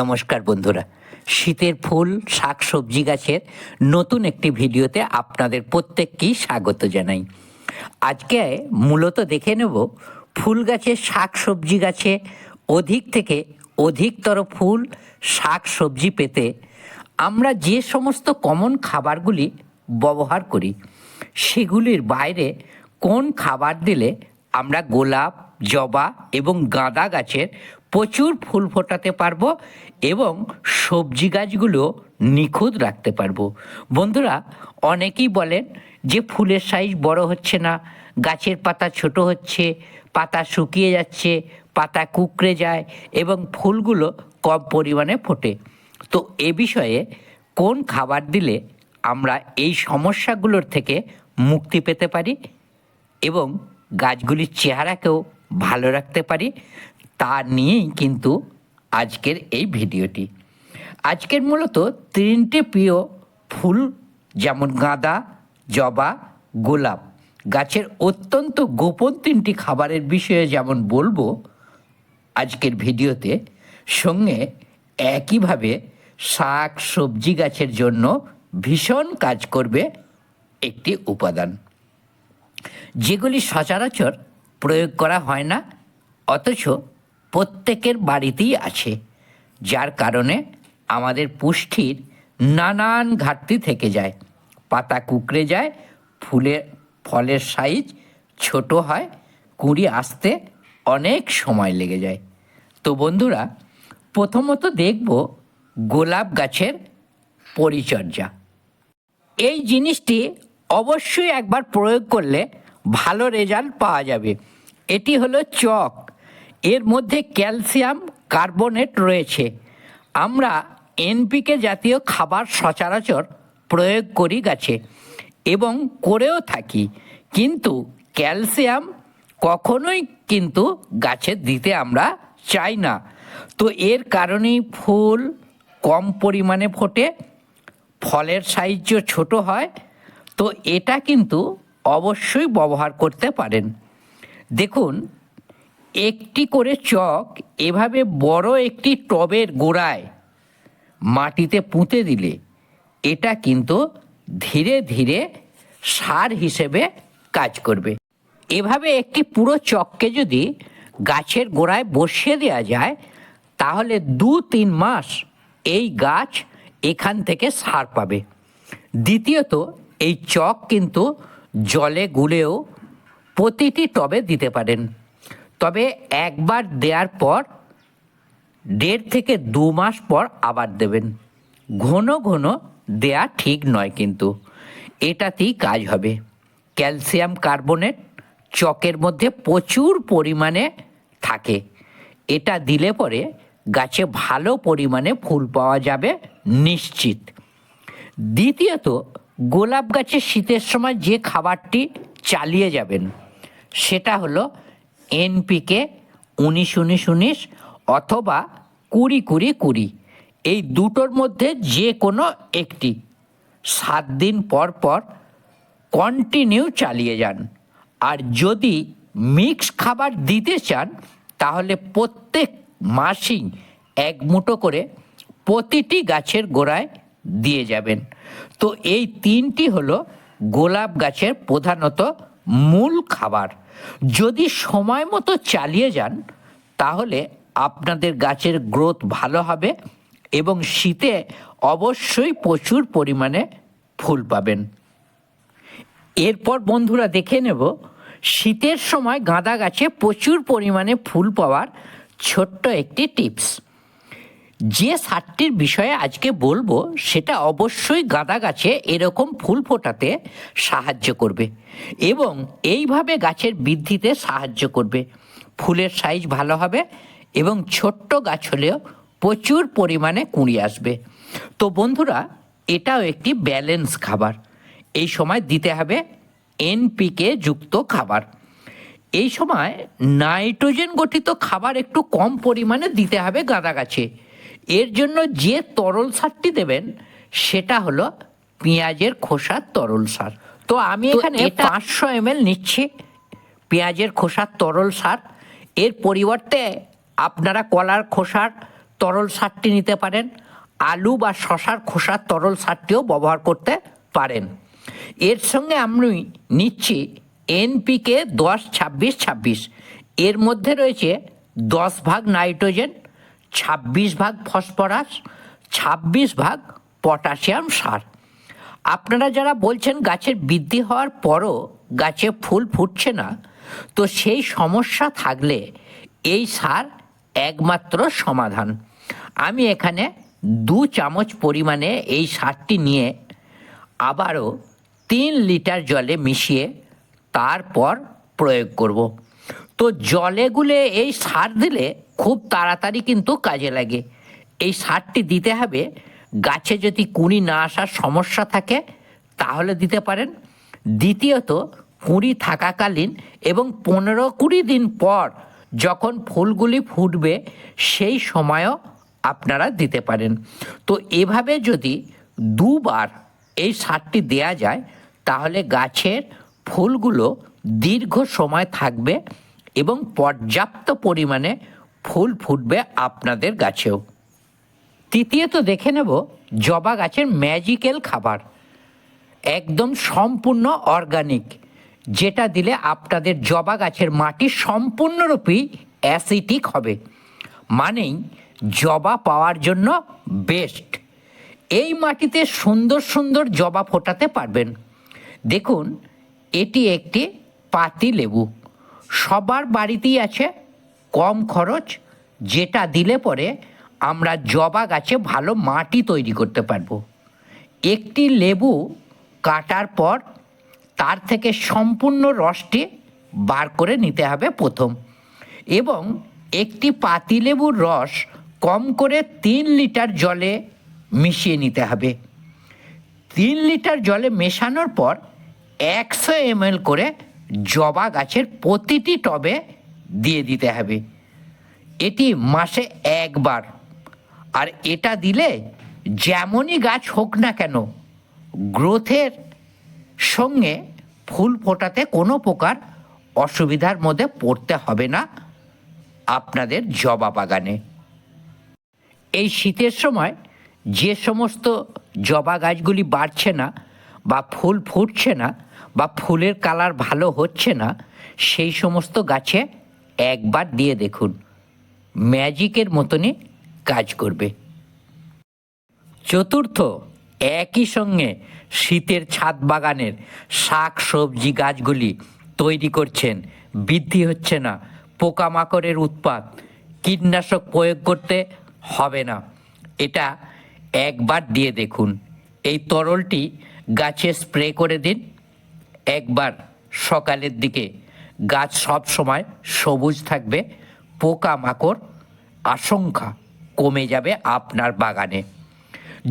নমস্কার বন্ধুরা। শীতের ফুল শাক সবজি গাছের নতুন একটি ভিডিওতে আপনাদের প্রত্যেককেই স্বাগত জানাই। আজকে মূলত দেখে নেব ফুল গাছে শাক সবজি গাছে অধিক থেকে অধিকতর ফুল শাক সবজি পেতে আমরা যে সমস্ত কমন খাবারগুলি ব্যবহার করি, সেগুলির বাইরে কোন খাবার দিলে আমরা গোলাপ জবা এবং গাঁদা গাছের প্রচুর ফুল ফোটাতে পারব এবং সবজি গাছগুলো নিখুঁত রাখতে পারব। বন্ধুরা, অনেকেই বলেন যে ফুলের সাইজ বড় হচ্ছে না, গাছের পাতা ছোট হচ্ছে, পাতা শুকিয়ে যাচ্ছে, পাতা কুকড়ে যায় এবং ফুলগুলো কম পরিমাণে ফোটে। তো এ বিষয়ে কোন খাবার দিলে আমরা এই সমস্যাগুলোর থেকে মুক্তি পেতে পারি এবং গাছগুলির চেহারাকেও ভালো রাখতে পারি, তা নিয়েই কিন্তু আজকের এই ভিডিওটি। আজকের মূলত তিনটে প্রিয় ফুল যেমন গাঁদা, জবা, গোলাপ। গাছের অত্যন্ত গোপন তিনটি খাবারের বিষয়ে যেমন বলব আজকের ভিডিওতে, সঙ্গে একইভাবে শাক সবজি গাছের জন্য ভীষণ কাজ করবে একটি উপাদান। যেগুলি সচরাচর প্রয়োগ করা হয় না, অথচ প্রত্যেকের বাড়িতেই আছে, যার কারণে আমাদের পুষ্টির নানান ঘাটতি থেকে যায়। পাতা কুকড়ে যায়, ফুলের, ফলের সাইজ ছোট হয়, কুঁড়ি আসতে অনেক সময় লেগে যায়। তো বন্ধুরা, প্রথমত দেখব গোলাপ গাছের পরিচর্যা। এই জিনিসটি অবশ্যই একবার প্রয়োগ করলে ভালো রেজাল্ট পাওয়া যাবে। এটি হলো চক। এর মধ্যে ক্যালসিয়াম কার্বনেট রয়েছে। আমরা এনপিকে জাতীয় খাবার সচরাচর প্রয়োগ করি গাছে এবং করেও থাকি। কিন্তু ক্যালসিয়াম কখনোই কিন্তু গাছে দিতে আমরা চাই না। তো এর কারণেই ফুল কম পরিমাণে ফোটে, ফলের সাইজও ছোট হয়। তো এটা কিন্তু অবশ্যই ব্যবহার করতে পারেন। দেখুন, একটি করে চক এভাবে বড় একটি টবের গোড়ায় মাটিতে পুঁতে দিলে, এটা কিন্তু ধীরে ধীরে সার হিসেবে কাজ করবে। এভাবে একটি পুরো চককে যদি গাছের গোড়ায় বসিয়ে দেওয়া যায়, তাহলে দু তিন মাস এই গাছ এখান থেকে সার পাবে। দ্বিতীয়ত, এই চক কিন্তু জলে গুলেও প্রতিটি টবে দিতে পারেন। তবে একবার দেওয়ার পর দেড় থেকে দু মাস পর আবার দেবেন। ঘন ঘন দেয়া ঠিক নয় কিন্তু। এটাতেই কাজ হবে। ক্যালসিয়াম কার্বনেট চকের মধ্যে প্রচুর পরিমাণে থাকে। এটা দিলে পরে গাছে ভালো পরিমাণে ফুল পাওয়া যাবে নিশ্চিত। দ্বিতীয়ত, গোলাপ গাছে শীতের সময় যে খাবারটি চালিয়ে যাবেন সেটা হলো এনপিকে উনিশ উনিশ উনিশ অথবা কুড়ি কুড়ি কুড়ি। এই দুটোর মধ্যে যে কোনো একটি। সাত দিন পর পর কন্টিনিউ চালিয়ে যান। আর যদি মিক্স খাবার দিতে চান, তাহলে প্রত্যেক মাসেই এক মুঠো করে প্রতিটি গাছের গোড়ায় দিয়ে যাবেন। তো এই তিনটি হলো গোলাপ গাছের প্রধানত মূল খাবার। যদি সময় মতো চালিয়ে যান, তাহলে আপনাদের গাছের গ্রোথ ভালো হবে এবং শীতে অবশ্যই প্রচুর পরিমাণে ফুল পাবেন। এরপর বন্ধুরা দেখে নেব, শীতের সময় গাঁদা গাছে প্রচুর পরিমাণে ফুল পাওয়ার ছোট্ট একটি টিপস। যে সারটির বিষয়ে আজকে বলব, সেটা অবশ্যই গাঁদা গাছে এরকম ফুল ফোটাতে সাহায্য করবে এবং এইভাবে গাছের বৃদ্ধিতে সাহায্য করবে। ফুলের সাইজ ভালো হবে এবং ছোট্ট গাছ হলেও প্রচুর পরিমাণে কুঁড়ি আসবে। তো বন্ধুরা, এটাও একটি ব্যালেন্স খাবার। এই সময় দিতে হবে এনপিকে যুক্ত খাবার। এই সময় নাইট্রোজেন গঠিত খাবার একটু কম পরিমাণে দিতে হবে গাঁদা গাছে। এর জন্য যে তরল সারটি দেবেন সেটা হলো পেঁয়াজের খোসার তরল সার। তো আমি এখানে পাঁচশো এম নিচ্ছি পেঁয়াজের খোসার তরল সার। এর পরিবর্তে আপনারা কলার খোসার তরল সারটি নিতে পারেন আলু বা শশার খোসার তরল সারটিও ব্যবহার করতে পারেন। এর সঙ্গে আমি নিচ্ছি এনপিকে দশ ছাব্বিশ ছাব্বিশ। এর মধ্যে রয়েছে দশ ভাগ নাইট্রোজেন ছাব্বিশ ভাগ ফসফরাস, ছাব্বিশ ভাগ পটাশিয়াম সার আপনারা যারা বলছেন গাছের বৃদ্ধি হওয়ার পরও গাছে ফুল ফুটছে না, তো সেই সমস্যা থাকলে এই সার একমাত্র সমাধান আমি এখানে দু চামচ পরিমাণে এই সারটি নিয়ে আবারও তিন লিটার জলে মিশিয়ে তারপর প্রয়োগ করব। তো জলে গুলে এই সার দিলে খুব তাড়াতাড়ি কিন্তু কাজে লাগে। এই সারটি দিতে হবে। গাছে যদি কুঁড়ি না আসার সমস্যা থাকে, তাহলে দিতে পারেন। দ্বিতীয়ত, কুঁড়ি থাকাকালীন এবং পনেরো কুড়ি দিন পর যখন ফুলগুলি ফুটবে, সেই সময়ও আপনারা দিতে পারেন। তো এভাবে যদি দুবার এই সারটি দেয়া যায়, তাহলে গাছের ফুলগুলো দীর্ঘ সময় থাকবে এবং পর্যাপ্ত পরিমাণে ফুল ফুটবে আপনাদের গাছেও। তৃতীয়ত দেখে নেব জবা গাছের ম্যাজিক্যাল খাবার। একদম সম্পূর্ণ অর্গানিক, যেটা দিলে আপনাদের জবা গাছের মাটি সম্পূর্ণরূপেই অ্যাসিটিক হবে। মানেই জবা পাওয়ার জন্য বেস্ট। এই মাটিতে সুন্দর সুন্দর জবা ফোটাতে পারবেন। দেখুন, এটি একটি পাতি লেবু সবার বাড়িতেই আছে কম খরচ, যেটা দিলে পরে আমরা জবা গাছে ভালো মাটি তৈরি করতে পারব। একটি লেবু কাটার পর তার থেকে সম্পূর্ণ রসটি বার করে নিতে হবে প্রথম। এবং একটি পাতিলেবুর রস কম করে তিন লিটার জলে মিশিয়ে নিতে হবে। তিন লিটার জলে মেশানোর পর একশো এমএল করে জবা গাছের প্রতিটি টবে দিয়ে দিতে হবে। এটি মাসে একবার। আর এটা দিলে যেমনই গাছ হোক না কেন, গ্রোথের সঙ্গে ফুল ফোটাতে কোনো প্রকার অসুবিধার মধ্যে পড়তে হবে না আপনাদের জবা বাগানে। এই শীতের সময় যে সমস্ত জবা গাছগুলি বাড়ছে না বা ফুল ফুটছে না বা ফুলের কালার ভালো হচ্ছে না, সেই সমস্ত গাছে একবার দিয়ে দেখুন। ম্যাজিকের মতনই কাজ করবে। চতুর্থ, একই সঙ্গে শীতের ছাদ বাগানের শাক সবজি গাছগুলি তৈরি করছেন। বৃদ্ধি হচ্ছে না, পোকামাকড়ের উৎপাত, কীটনাশক প্রয়োগ করতে হবে না। এটা একবার দিয়ে দেখুন। এই তরলটি গাছে স্প্রে করে দিন। একবার সকালের দিকে গাছ সব সময় সবুজ থাকবে পোকামাকড় আশঙ্কা কমে যাবে আপনার বাগানে।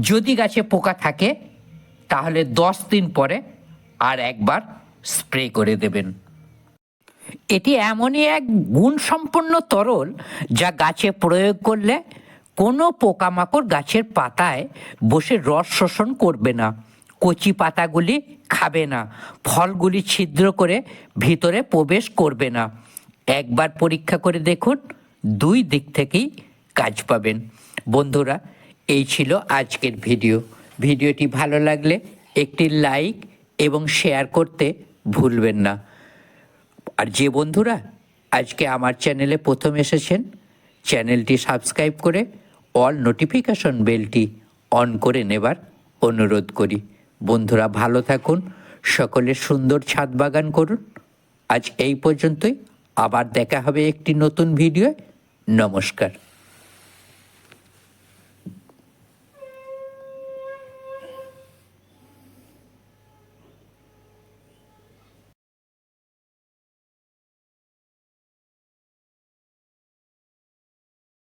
যদি গাছে পোকা থাকে, তাহলে দশ দিন পরে আর একবার স্প্রে করে দেবেন। এটি এমনই এক গুণসম্পন্ন তরল যা গাছে প্রয়োগ করলে কোনো পোকামাকড় গাছের পাতায় বসে রস শোষণ করবে না। কচি পাতাগুলি খাবে না। ফলগুলি ছিদ্র করে ভিতরে প্রবেশ করবে না। একবার পরীক্ষা করে দেখুন, দুই দিক থেকেই কাজ পাবেন। বন্ধুরা, এই ছিল আজকের ভিডিও। ভিডিওটি ভালো লাগলে একটি লাইক এবং শেয়ার করতে ভুলবেন না। আর যে বন্ধুরা আজকে আমার চ্যানেলে প্রথম এসেছেন, চ্যানেলটি সাবস্ক্রাইব করে অল নোটিফিকেশন বেলটি অন করে নেবার অনুরোধ করি। বন্ধুরা ভালো থাকুন, সকলে সুন্দর ছাদ বাগান করুন। আজ এই পর্যন্তই, আবার দেখা হবে একটি নতুন ভিডিও নমস্কার।